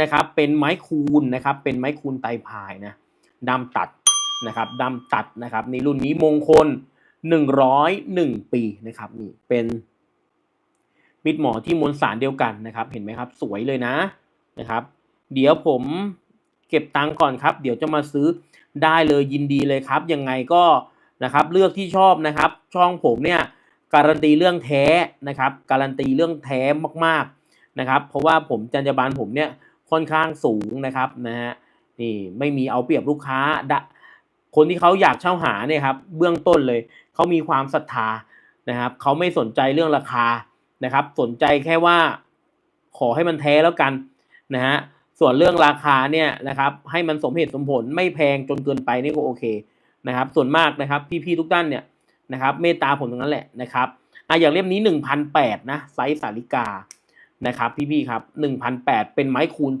นะครับเป็นไม้คูนนะครับเป็นไม้คูนไตรพายนะดำตัดนะครับดำตัดนะครับในรุ่นนี้มงคล 101 ปีนะครับนี่เป็นมิดหมอที่มวลสารเดียวกันนะครับ เห็นไหมครับสวยเลยนะนะครับ เดี๋ยวผมเก็บตังค์ก่อนครับ เดี๋ยวจะมาซื้อได้เลยยินดีเลยครับ ยังไงก็นะครับเลือกที่ชอบนะครับ ช่องผมเนี่ยการันตีเรื่องแท้นะครับ การันตีเรื่องแท้มากๆนะครับ เพราะว่าผมจรรยาบรรณผมเนี่ย ค่อนข้างสูงนะครับนะฮะนี่ไม่มีเอาเปรียบลูกค้าดะคนที่เขาอยากเช่าหาเนี่ยครับเบื้องต้นเลยเขามีความศรัทธานะครับเขาไม่สนใจเรื่องราคานะครับ สนใจแค่ว่าขอให้มันแท้แล้วกันนะฮะส่วนเรื่องราคาเนี่ยนะครับให้มันสมเหตุสมผลไม่แพงจนเกินไปนี่ก็โอเคนะครับ ส่วนมากนะครับพี่ๆทุกท่านเนี่ยนะครับเมตตาผมตรงนั้นแหละนะครับอะอย่างเล่มนี้หนึ่งพันแปดนะไซส์สาริกานะครับพี่ๆครับหนึ่งพันแปดเป็นไม้คูณ